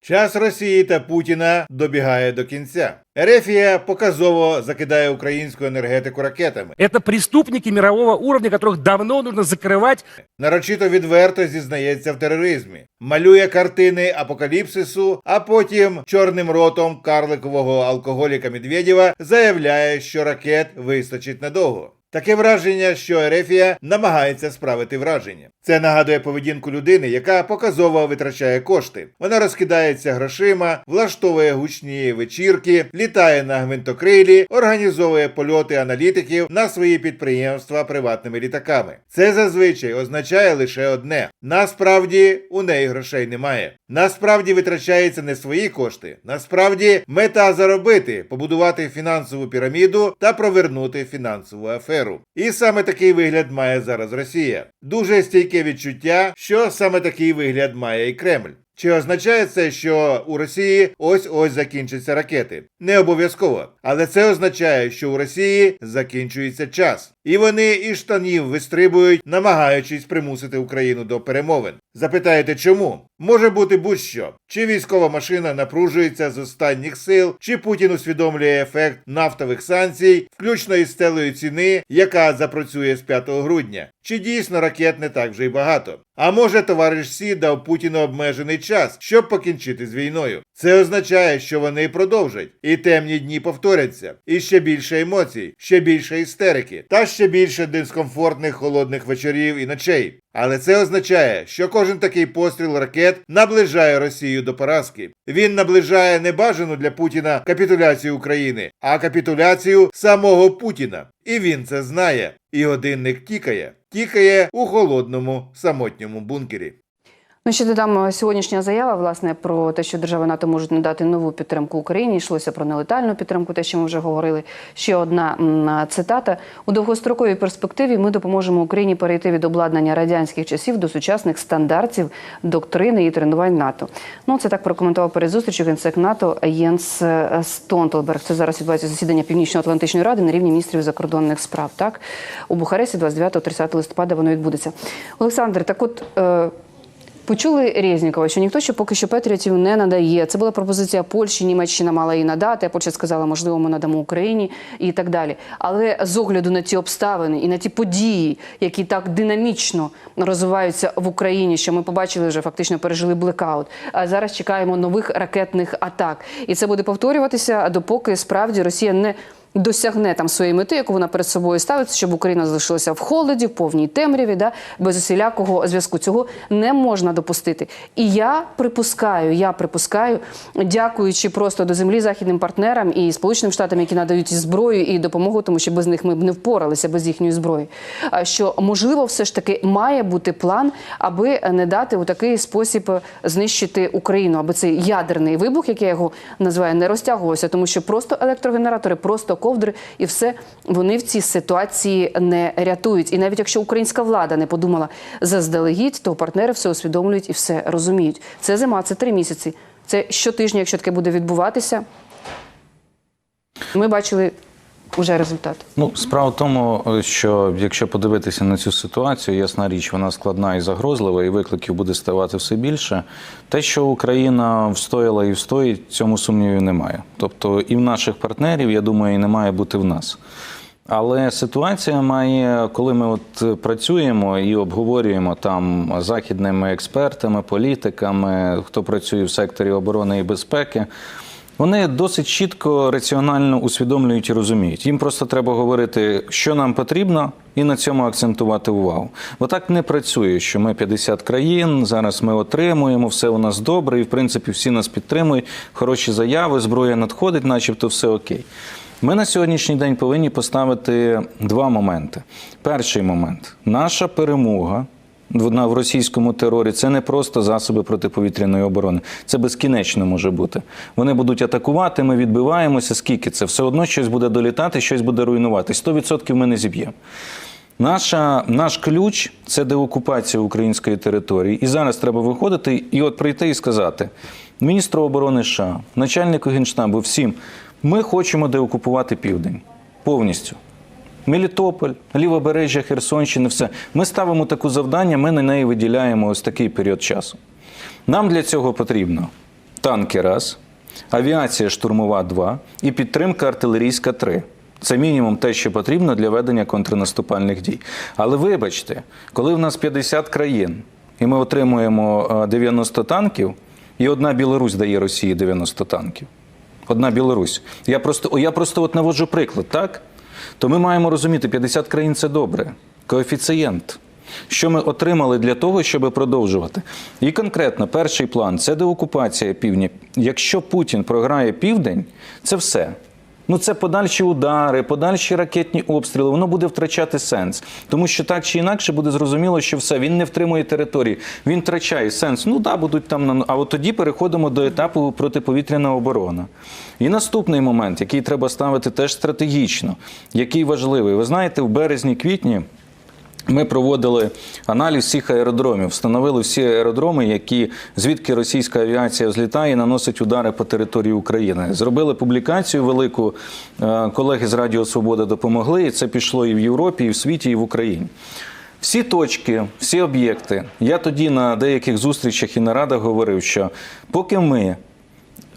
Час Росії та Путіна добігає до кінця. Ерефія показово закидає українську енергетику ракетами. Это преступники мирового уровня, которых давно нужно закрывать. Нарочито відверто зізнається в тероризмі, малює картини апокаліпсису, а потім чорним ротом карликового алкоголіка Медведєва заявляє, що ракет вистачить надовго. Таке враження, що Ерефія намагається справити враження. Це нагадує поведінку людини, яка показово витрачає кошти. Вона розкидається грошима, влаштовує гучні вечірки, літає на гвинтокрилі, організовує польоти аналітиків на свої підприємства приватними літаками. Це зазвичай означає лише одне: насправді у неї грошей немає. Насправді витрачається не свої кошти. Насправді мета заробити, побудувати фінансову піраміду та провернути фінансову аферу. І саме такий вигляд має зараз Росія. Дуже стійке відчуття, що саме такий вигляд має і Кремль. Чи означає це, що у Росії ось ось закінчаться ракети? Не обов'язково, але це означає, що у Росії закінчується час, і вони із штанів вистрибують, намагаючись примусити Україну до перемовин. Запитаєте, чому? Може бути будь-що. Чи військова машина напружується з останніх сил, чи Путін усвідомлює ефект нафтових санкцій, включно із стелею ціни, яка запрацює з 5 грудня. Чи дійсно ракет не так вже й багато? А може, товариш Сі дав Путіну обмежений час, щоб покінчити з війною. Це означає, що вони продовжать, і темні дні повторяться, і ще більше емоцій, ще більше істерики, та ще більше дискомфортних холодних вечорів і ночей. Але це означає, що кожен такий постріл ракет наближає Росію до поразки. Він наближає не бажану для Путіна капітуляцію України, а капітуляцію самого Путіна. І він це знає. І годинник тікає, тікає у холодному самотньому бункері. Ну, ще додам е, сьогоднішня заява власне про те, що держави НАТО можуть надати нову підтримку Україні. Йшлося про нелетальну підтримку, те, що ми вже говорили. Ще одна цитата у довгостроковій перспективі. Ми допоможемо Україні перейти від обладнання радянських часів до сучасних стандартів доктрини і тренувань НАТО. Ну це так прокоментував перед зустрічю генсек НАТО Єнс е, Стонтелберг. Це зараз відбувається засідання Північно-Атлантичної ради на рівні міністрів закордонних справ. Так у Бухаресті 29-30 листопада воно відбудеться. Олександр, так от. Почули Резнікова, що ніхто ще поки що Петріотів не надає. Це була пропозиція Польщі, Німеччина мала її надати. Польща сказала, можливо, ми надамо Україні і так далі. Але з огляду на ті обставини і на ті події, які так динамічно розвиваються в Україні, що ми побачили вже фактично пережили блекаут. А зараз чекаємо нових ракетних атак, і це буде повторюватися допоки справді Росія не досягне там своєї мети, яку вона перед собою ставить, щоб Україна залишилася в холоді, в повній темряві, да, без усілякого зв'язку. Цього не можна допустити. І я припускаю, я припускаю, дякуючи просто до землі західним партнерам і Сполученим Штатам, які надають зброю і допомогу, тому що без них ми б не впоралися без їхньої зброї. Що можливо, все ж таки має бути план, аби не дати у такий спосіб знищити Україну, аби цей ядерний вибух, як я його називаю, не розтягувався, тому що просто електрогенератори, просто ковдри і все вони в цій ситуації не рятують. І навіть якщо українська влада не подумала заздалегідь, то партнери все усвідомлюють і все розуміють. Це зима, це три місяці. Це щотижня, якщо таке буде відбуватися. Ми бачили уже результат. Ну, справа в тому, що якщо подивитися на цю ситуацію, ясна річ, вона складна і загрозлива, і викликів буде ставати все більше. Те, що Україна встояла і встоїть, цьому сумнівів немає. Тобто і в наших партнерів, я думаю, і не має бути в нас. Але ситуація має, коли ми от працюємо і обговорюємо там західними експертами, політиками, хто працює в секторі оборони і безпеки. Вони досить чітко, раціонально усвідомлюють і розуміють. Їм просто треба говорити, що нам потрібно, і на цьому акцентувати увагу. Бо так не працює, що ми 50 країн, зараз ми отримуємо, все у нас добре, і в принципі всі нас підтримують. Хороші заяви, зброя надходить, начебто все окей. Ми на сьогоднішній день повинні поставити два моменти. Перший момент наша перемога в російському терорі це не просто засоби протиповітряної оборони, це безкінечно може бути. Вони будуть атакувати, ми відбиваємося. Скільки це все одно щось буде долітати, щось буде руйнувати. 100% ми не зіб'ємо. Наша, наш ключ це деокупація української території. І зараз треба виходити і от прийти і сказати міністру оборони США, начальнику генштабу, всім, ми хочемо деокупувати південь повністю. Мелітополь, лівобережжя Херсонщини, все. Ми ставимо таку завдання, ми на неї виділяємо ось такий період часу. Нам для цього потрібно танки раз, авіація штурмова два і підтримка артилерійська три. Це мінімум те, що потрібно для ведення контрнаступальних дій. Але вибачте, коли в нас 50 країн і ми отримуємо е, 90 танків, і одна Білорусь дає Росії 90 танків. Одна Білорусь. Я просто, я просто от наводжу приклад, так? То ми маємо розуміти, 50 країн це добре. Коефіцієнт. Що ми отримали для того, щоб продовжувати? І конкретно перший план це деокупація півдня. Якщо Путін програє південь, це все. Ну, це подальші удари, подальші ракетні обстріли, воно буде втрачати сенс. Тому що так чи інакше буде зрозуміло, що все, він не втримує території, він втрачає сенс. Ну да, будуть там на а от тоді переходимо до етапу протиповітряна оборона. І наступний момент, який треба ставити теж стратегічно, який важливий. Ви знаєте, в березні-квітні. Ми проводили аналіз всіх аеродромів, встановили всі аеродроми, які звідки російська авіація взлітає і наносить удари по території України. Зробили публікацію велику. е, Колеги з Радіо Свобода допомогли. І це пішло і в Європі, і в світі, і в Україні. Всі точки, всі об'єкти. Я тоді на деяких зустрічах і нарадах говорив, що поки ми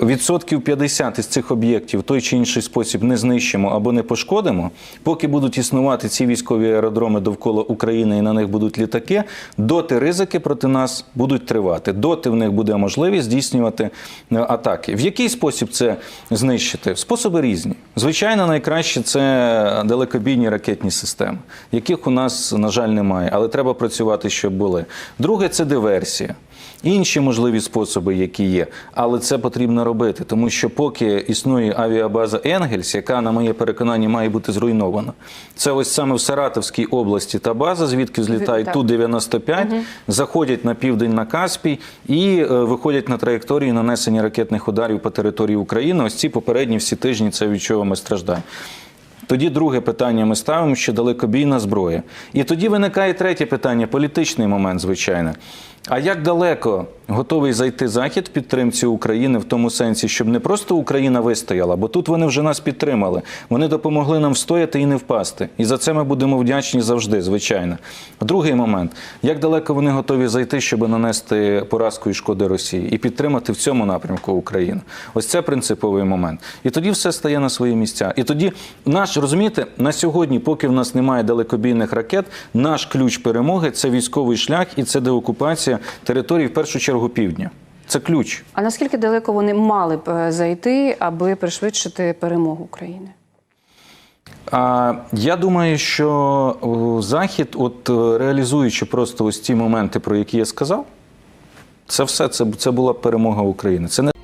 відсотків 50 із цих об'єктів в той чи інший спосіб не знищимо або не пошкодимо, поки будуть існувати ці військові аеродроми довкола України і на них будуть літаки, доти ризики проти нас будуть тривати. Доти в них буде можливість здійснювати е, атаки. В який спосіб це знищити? Способи різні. Звичайно, найкраще це далекобійні ракетні системи, яких у нас, на жаль, немає, але треба працювати, щоб були. Друге це диверсія. Інші можливі способи, які є, але це потрібно робити, тому що поки існує авіабаза Енгельс, яка, на моє переконання, має бути зруйнована, це ось саме в Саратовській області та база, звідки злітають Ту-95, заходять на південь на Каспій і е, виходять на траєкторії нанесення ракетних ударів по території України. Ось ці попередні всі тижні це від чого ми страждаємо. Тоді друге питання ми ставимо, що далекобійна зброя. І тоді виникає третє питання, політичний момент, звичайно. А як далеко готовий зайти Захід підтримці України в тому сенсі, щоб не просто Україна вистояла, бо тут вони вже нас підтримали. Вони допомогли нам встояти і не впасти. І за це ми будемо вдячні завжди, звичайно. Другий момент: як далеко вони готові зайти, щоб нанести поразку і шкоди Росії і підтримати в цьому напрямку Україну? Ось це принциповий момент. І тоді все стає на свої місця. І тоді наш розумієте, на сьогодні, поки в нас немає далекобійних ракет, наш ключ перемоги це військовий шлях і це деокупація території, в першу чергу півдня. Це ключ. А наскільки далеко вони мали б е, зайти, аби пришвидшити перемогу України? А я думаю, що Захід, от е, реалізуючи просто ось ті моменти, про які я сказав, це все це, це була перемога України. Це не